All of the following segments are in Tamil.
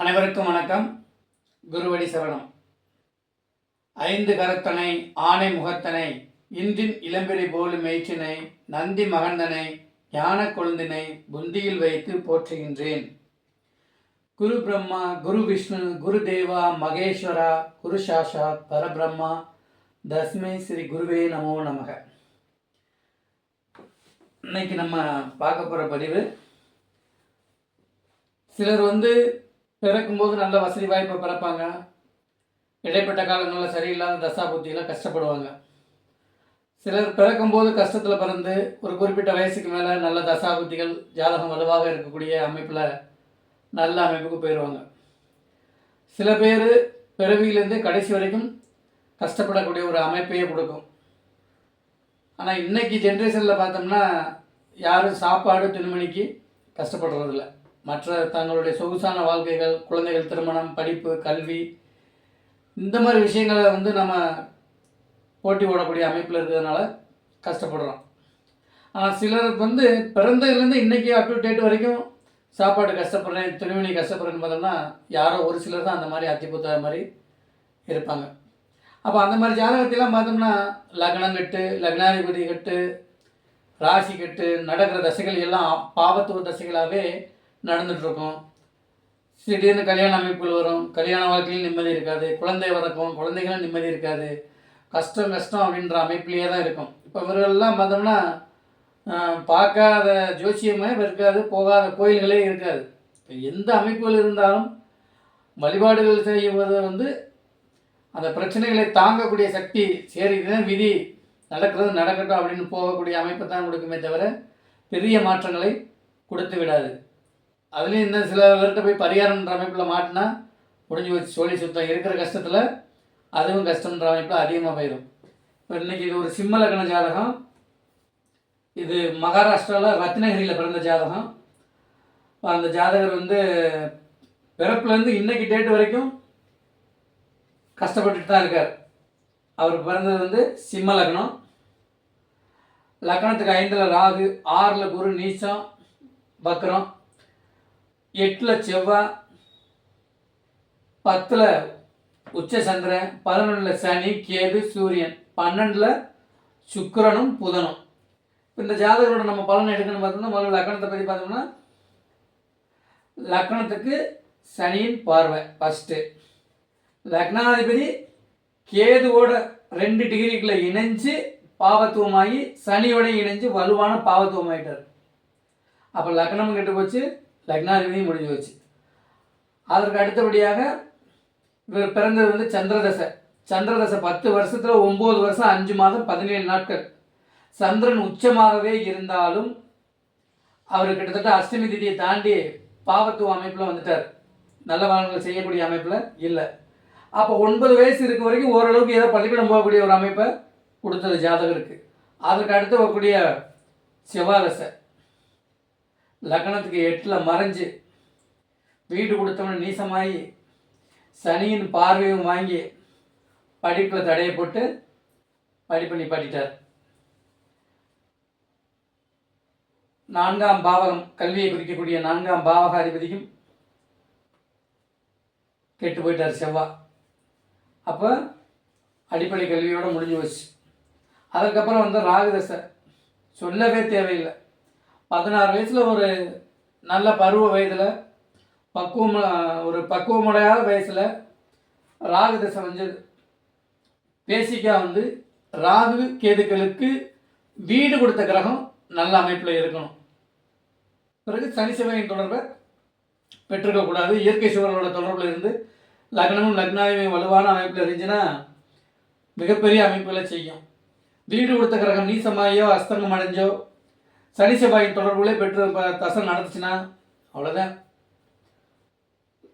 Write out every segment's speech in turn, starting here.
அனைவருக்கும் வணக்கம். குருவடி சரணம். ஐந்து கரத்தனை ஆனை முகத்தனை இன்றின் இளம்பெறி போலும் மேய்ச்சினை நந்தி மகந்தனை ஞான கொழுந்தினை புந்தியில் வைத்து போற்றுகின்றேன். குரு பிரம்மா குரு விஷ்ணு குரு தேவா மகேஸ்வரா குரு சாஷாத் பரபிரம்மா தஸ்மை ஸ்ரீ குருவே நமோ நமக. இன்னைக்கு நம்ம பார்க்க போகிற பதிவு சிலர் வந்து பிறக்கும்போது நல்ல வசதி வாய்ப்பை பிறப்பாங்க. இடைப்பட்ட காலங்களில் சரியில்லாத தசா புத்தியில் கஷ்டப்படுவாங்க. சிலர் பிறக்கும்போது கஷ்டத்தில் பிறந்து ஒரு குறிப்பிட்ட வயசுக்கு மேலே நல்ல தசா புத்திகள் ஜாதகம் வலுவாக இருக்கக்கூடிய அமைப்பில் நல்ல அமைப்புக்கு போயிடுவாங்க சில பேர் பிறவியிலேருந்து கடைசி வரைக்கும் கஷ்டப்படக்கூடிய ஒரு அமைப்பையே கொடுக்கும். ஆனால் இன்னைக்கு ஜென்ரேஷனில் பார்த்தோம்னா யாரும் சாப்பாடு துணிமணிக்கு கஷ்டப்படுறதில்ல. மற்ற தங்களுடைய சொகுசான வாழ்க்கைகள் குழந்தைகள் திருமணம் படிப்பு கல்வி இந்த மாதிரி விஷயங்களை வந்து நம்ம போட்டி போடக்கூடிய அமைப்பில் இருக்கிறதுனால கஷ்டப்படுறோம். ஆனால் சிலர் வந்து பிறந்ததுலேருந்து இன்றைக்கி அப் டு டேட் வரைக்கும் சாப்பாடு கஷ்டப்படுறேன் துணிமணி கஷ்டப்படுறேன்னு பார்த்தோம்னா யாரோ ஒரு சிலர் தான் அந்த மாதிரி அத்திபுத்த மாதிரி இருப்பாங்க. அப்போ அந்த மாதிரி ஜாதகத்தையெல்லாம் பார்த்தோம்னா லக்னம் கட்டு லக்னாதிபதி கட்டு ராசி கட்டு நடக்கிற தசைகள் எல்லாம் பாவத்துவ தசைகளாகவே நடந்துகிட்ருக்கும் திடீர்னு கல்யாண அமைப்புகள் வரும். கல்யாண வாழ்க்கையில் நிம்மதி இருக்காது. குழந்தை வளர்க்கும். குழந்தைகளும் நிம்மதி இருக்காது. கஷ்டம் கஷ்டம் அப்படின்ற அமைப்புலேயே தான் இருக்கும். இப்போ இவர்கள்லாம் பார்த்தோம்னா பார்க்காத ஜோசியமே இருக்காது. போகாத கோயில்களே இருக்காது. இப்போ எந்த அமைப்புகள் இருந்தாலும் வழிபாடுகள் செய்வது வந்து அந்த பிரச்சனைகளை தாங்கக்கூடிய சக்தி சரி இதுதான் விதி நடக்கிறது நடக்கட்டும் அப்படின்னு போகக்கூடிய அமைப்பை தான் கொடுக்குமே தவிர பெரிய மாற்றங்களை கொடுத்து விடாது. அதுலேயும் இந்த சில பேர்கிட்ட போய் பரிகாரம்ன்ற அமைப்பில் மாட்டினா முடிஞ்சு வச்சு சோழி சுத்தம். இருக்கிற கஷ்டத்தில் அதுவும் கஷ்டம்ன்ற அமைப்பில் அதிகமாக போயிடும் இப்போ இன்றைக்கி இது ஒரு சிம்ம லக்ன ஜாதகம். இது மகாராஷ்டிராவில் ரத்னகிரியில் பிறந்த ஜாதகம். அந்த ஜாதகர் வந்து பிறப்புலேருந்து இன்னைக்கு டேட் வரைக்கும் கஷ்டப்பட்டுட்டு தான் இருக்கார். அவர் பிறந்தது வந்து சிம்ம லக்னம். லக்னத்துக்கு ஐந்தில் ராகு ஆறில் குரு நீச்சம் வக்ரம். எட்டில் செவ்வாய் பத்தில் உச்ச சந்திரன் பதினொன்றில் சனி கேது சூரியன் பன்னெண்டில் சுக்கரனும் புதனும். இந்த ஜாதகரோட நம்ம பலன் எடுக்கணும்னு பார்த்தோம்னா முதல்ல லக்கணத்தை பற்றி பார்த்தோம்னா லக்கணத்துக்கு சனியின் பார்வை ஃபஸ்ட்டு லக்னாதிபதி கேதுவோட ரெண்டு டிகிரிக்குள்ளே இணைஞ்சு பாவத்துவமாகி சனியோட இணைஞ்சு வலுவான பாவத்துவமாயிட்டார். அப்போ லக்னம் கெட்டு போச்சு. லக்னாதிபதியும் முடிஞ்சு போச்சு. அதற்கு அடுத்தபடியாக இவர் பிறந்தது வந்து சந்திரதசை. சந்திரதசை பத்து வருஷத்தில் ஒம்பது வருஷம் அஞ்சு மாதம் பதினேழு நாட்கள். சந்திரன் உச்சமாகவே இருந்தாலும் அவர் கிட்டத்தட்ட அஷ்டமி திதியை தாண்டி பாவத்துவ அமைப்பில் வந்துட்டார். நல்ல பலன்கள் செய்யக்கூடிய அமைப்பில் இல்லை. அப்போ ஒன்பது வயசு இருக்க வரைக்கும் ஓரளவுக்கு ஏதோ பள்ளிக்கூடம் போகக்கூடிய ஒரு அமைப்பை கொடுத்தது ஜாதகருக்கு. அதற்கு அடுத்து வரக்கூடிய செவ்வாதசை லக்னத்துக்கு எட்டில் மறைஞ்சு வீடு கொடுத்தவன நீசமாகி சனியின் பார்வையும் வாங்கி படிப்பில் தடையை போட்டு படிப்பை நிப்பாட்டிட்டார் நான்காம் பாவகம் கல்வியை குறிக்கக்கூடிய நான்காம் பாவகாதிபதிக்கும் கெட்டு போயிட்டார் செவ்வா. அப்போ அடிப்படை கல்வியோடு முடிஞ்சு போச்சு. அதுக்கப்புறம் வந்து ராகுதசை. சொல்லவே தேவையில்லை. பதினாறு வயசில் ஒரு நல்ல பருவ வயதில் பக்குவம் ஒரு பக்குவமுடையாத வயசில் ராகு தசை வந்து பேசிக்கா வந்து ராகு கேதுக்களுக்கு வீடு கொடுத்த கிரகம் நல்ல அமைப்பில் இருக்கணும். பிறகு சனி செவ்வாயின் தொடர்பை பெற்றிருக்கக்கூடாது இயற்கை சூழலோட தொடர்பில் இருந்து லக்னமும் லக்னாவையும் வலுவான அமைப்பில் இருந்துச்சுன்னா மிகப்பெரிய அமைப்புகளை செய்யும். வீடு கொடுத்த கிரகம் நீசமாயோ அஸ்தங்கம் அடைஞ்சோ சனி செவ்வாயின் தொடர்புகளே பெற்று ப- தசை நடந்துச்சுன்னா அவ்வளோதான்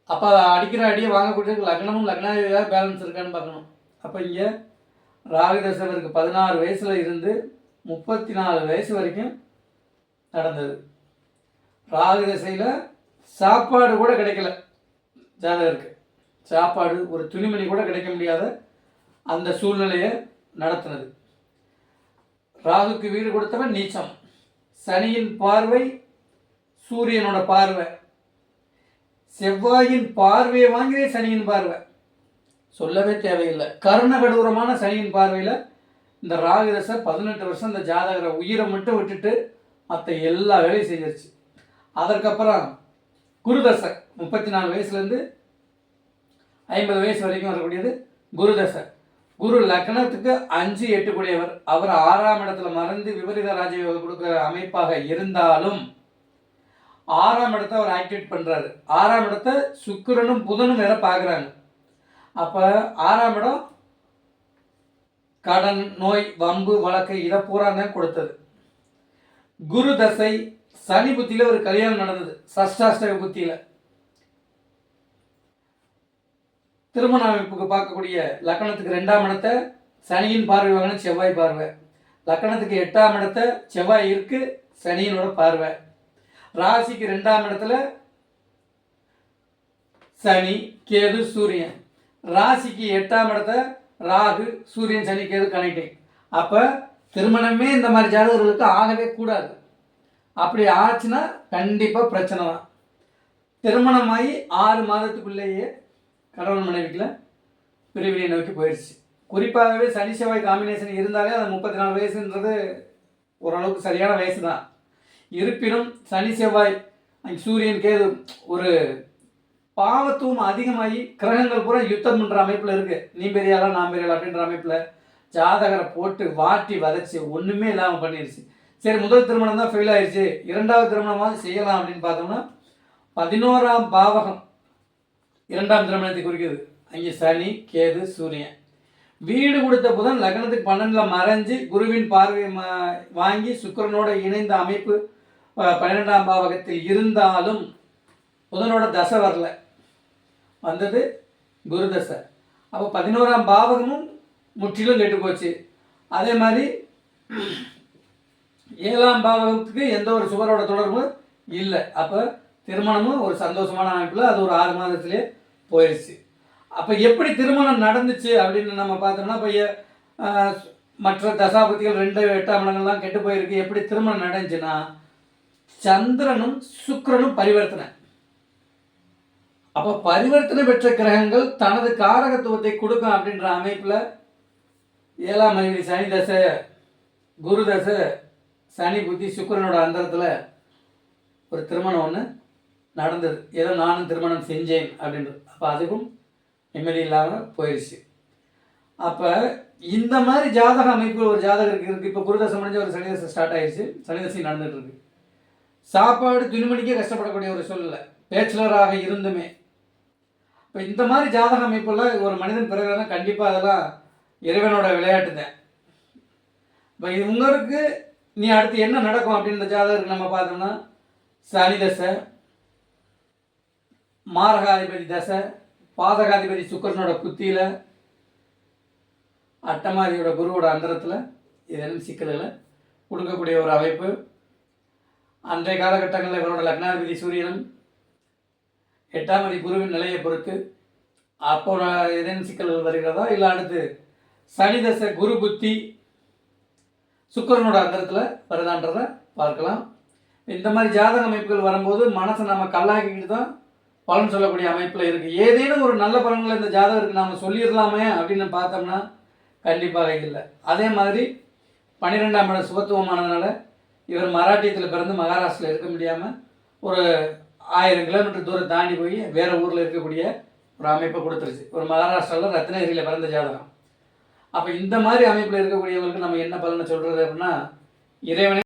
அப்போ அடிக்கிற அடியை வாங்கக்கூடிய லக்னமும் லக்னாதிபதியாக பேலன்ஸ் இருக்கான்னு பார்க்கணும். அப்போ இங்கே ராகு தசவருக்கு பதினாறு வயசில் இருந்து முப்பத்தி நாலு வயசு வரைக்கும் நடந்தது. ராகு தசையில் சாப்பாடு கூட கிடைக்கல. ஜாதகருக்கு சாப்பாடு ஒரு துணிமணி கூட கிடைக்க முடியாத அந்த சூழ்நிலையை நடத்தினது. ராகுக்கு வீடு கொடுத்தவன் நீச்சம். சனியின் பார்வை சூரியனோட பார்வை. செவ்வாயின் பார்வையை வாங்கியே சனியின் பார்வை. சொல்லவே தேவையில்லை. கருண கடூரமான சனியின் பார்வையில் இந்த ராகுதசை பதினெட்டு வருஷம் இந்த ஜாதகரை உயிரை மட்டும் விட்டுட்டு மற்ற எல்லா வேலையும் செஞ்சிருச்சு. அதற்கப்புறம் குருதசை முப்பத்தி நாலு வயசுலேருந்து ஐம்பது வயசு வரைக்கும் வரக்கூடியது குருதசை. குரு லக்னத்துக்கு அஞ்சு எட்டு அவர் ஆறாம் இடத்துல மறந்து விபரீத ராஜயோகம் கொடுக்குற அமைப்பாக இருந்தாலும் ஆறாம் இடத்த அவர் ஆக்டிவேட் பண்ணுறாரு ஆறாம் இடத்த சுக்கிரனும் புதனும் வேற பார்க்குறாங்க. அப்போ ஆறாம் இடம் கடன் நோய் வம்பு வழக்கு இதை பூரா தான் கொடுத்தது. குரு தசை சனி புத்தியில் ஒரு கல்யாணம் நடந்தது. சஷ்டாஷ்டக புத்தியில். திருமண அமைப்புக்கு பார்க்கக்கூடிய லக்கணத்துக்கு ரெண்டாம் இடத்தை சனியின் பார்வை வாங்கின செவ்வாய் பார்வை. லக்கணத்துக்கு எட்டாம் இடத்த செவ்வாய் இருக்கு சனியினோட பார்வை. ராசிக்கு ரெண்டாம் இடத்துல சனி கேது சூரியன். ராசிக்கு எட்டாம் இடத்த ராகு சூரியன் சனி கேது கனெக்டிங் அப்போ திருமணமே இந்த மாதிரி ஜாதகர்களுக்கு ஆகவே கூடாது. அப்படி ஆச்சுன்னா கண்டிப்பாக பிரச்சனை தான். திருமணமாகி ஆறு மாதத்துக்குள்ளேயே கணவன் மனைவிக்குள்ள பிரிவினை நோக்கி போயிடுச்சு குறிப்பாகவே சனி செவ்வாய் காம்பினேஷன் இருந்தாலே அது முப்பத்தி நாலு வயசுன்றது ஓரளவுக்கு சரியான வயசு தான் இருப்பினும் சனி செவ்வாய் அங்கே சூரியன் கேது ஒரு பாவத்துவம் அதிகமாகி கிரகங்கள் பூரா யுத்தம் பண்ணுற அமைப்பில் இருக்குது நீ பெரியாளா நான் பெரியாளா அப்படின்ற அமைப்பில் ஜாதகரை போட்டு வாட்டி வதச்சி ஒன்றுமே இல்லாமல் பண்ணிருச்சு. சரி முதல் திருமணம் தான் ஃபெயில் ஆயிடுச்சு இரண்டாவது திருமணமாக செய்யலாம் அப்படின்னு பார்த்தோம்னா பதினோராம் பாவகம் இரண்டாம் திருமணத்தை குறிக்கிறது. அங்கே சனி கேது சூரியன். வீடு கொடுத்த புதன் லக்னத்துக்கு பன்னெண்டில் மறைஞ்சு குருவின் பார்வை வாங்கி சுக்கரனோட இணைந்த அமைப்பு பன்னிரெண்டாம் பாவகத்தில் இருந்தாலும் புதனோட தசை வரல. வந்தது குரு தசை. அப்போ பதினோராம் பாவகமும் முற்றிலும் கெட்டு போச்சு. அதே மாதிரி ஏழாம் பாவகத்துக்கு எந்த ஒரு சுவரோட தொடர்பும் இல்லை. அப்போ திருமணமும் ஒரு சந்தோஷமான அமைப்பில் அது ஒரு ஆறு மாதத்துலேயே போயிடுச்சு அப்போ எப்படி திருமணம் நடந்துச்சு அப்படின்னு நம்ம பார்த்தோம்னா இப்போ மற்ற தசாபதிகள் ரெண்டு எட்டாம் இடங்கள்லாம் கெட்டு போயிருக்கு. எப்படி திருமணம் நடந்துச்சுன்னா சந்திரனும் சுக்கரனும் பரிவர்த்தனை. அப்போ பரிவர்த்தனை பெற்ற கிரகங்கள் தனது காரகத்துவத்தை கொடுக்கும் அப்படின்ற அமைப்பில் ஏழாம் மனைவி சனி தசை குரு தசை சனி புத்தி சுக்கிரனோட அந்தரத்தில் ஒரு திருமணம் ஒன்று நடந்தது. ஏதோ நானும் திருமணம் செஞ்சேன் அப்படின்றது அப்போ அதுவும் நிம்மதி இல்லாமல் போயிடுச்சு அப்போ இந்த மாதிரி ஜாதக அமைப்பு ஒரு ஜாதகருக்கு இருக்குது இப்போ குருதசம் முடிஞ்ச ஒரு சனிதசை ஸ்டார்ட் ஆயிடுச்சு சனிதசை நடந்துட்டு இருக்கு. சாப்பாடு துணிமணிக்கே கஷ்டப்படக்கூடிய ஒரு சூழ்நிலை. பேச்சுலராக இருந்துமே. இப்போ இந்த மாதிரி ஜாதக அமைப்புல ஒரு மனிதன் பிறகுனா கண்டிப்பாக அதெல்லாம் இறைவனோட விளையாட்டு தான். இப்போ இவங்களுக்கு நீ அடுத்து என்ன நடக்கும் அப்படின்ற ஜாதகருக்கு நம்ம பார்த்தோம்னா சனிதசை மாரகாதிபதி தசை பாதகாதிபதி சுக்கரனோட புத்தியில் அட்டமாதியோட குருவோட அந்தரத்தில் இதெல்லாம் சிக்கல்களை கொடுக்கக்கூடிய ஒரு அமைப்பு. அன்றைய காலகட்டங்களில் இவரோட லக்னாதிபதி சூரியனும் எட்டாம் அதி குருவின் நிலையை பொறுத்து அப்போ ஏதேனும் சிக்கல்கள் வருகிறதா? இல்லை அடுத்து சனி தசை குரு புத்தி சுக்கரனோட அந்தரத்தில் வருதான்றதை பார்க்கலாம். இந்த மாதிரி ஜாதக அமைப்புகள் வரும்போது மனசை நம்ம கல்லாக்கிக்கிட்டு தான் பலன் சொல்லக்கூடிய அமைப்பில் இருக்குது ஏதேனும் ஒரு நல்ல பலன்களை இந்த ஜாதகருக்கு நாம் சொல்லிடலாமே அப்படின்னு பார்த்தோம்னா கண்டிப்பாக இல்லை. அதே மாதிரி பன்னிரெண்டாம் இடம் சுபத்துவமானதுனால இவர் மராட்டியத்தில் பிறந்து மகாராஷ்டிரில் இருக்க முடியாமல் ஒரு ஆயிரம் கிலோமீட்டர் தூரம் தாண்டி போய் வேறு ஊரில் இருக்கக்கூடிய ஒரு அமைப்பை கொடுத்துருச்சு. ஒரு மகாராஷ்டிராவில் ரத்னகிரியில் பிறந்த ஜாதகம். அப்போ இந்த மாதிரி அமைப்பில் இருக்கக்கூடியவங்களுக்கு நம்ம என்ன பலனை சொல்கிறது அப்படின்னா இறைவனே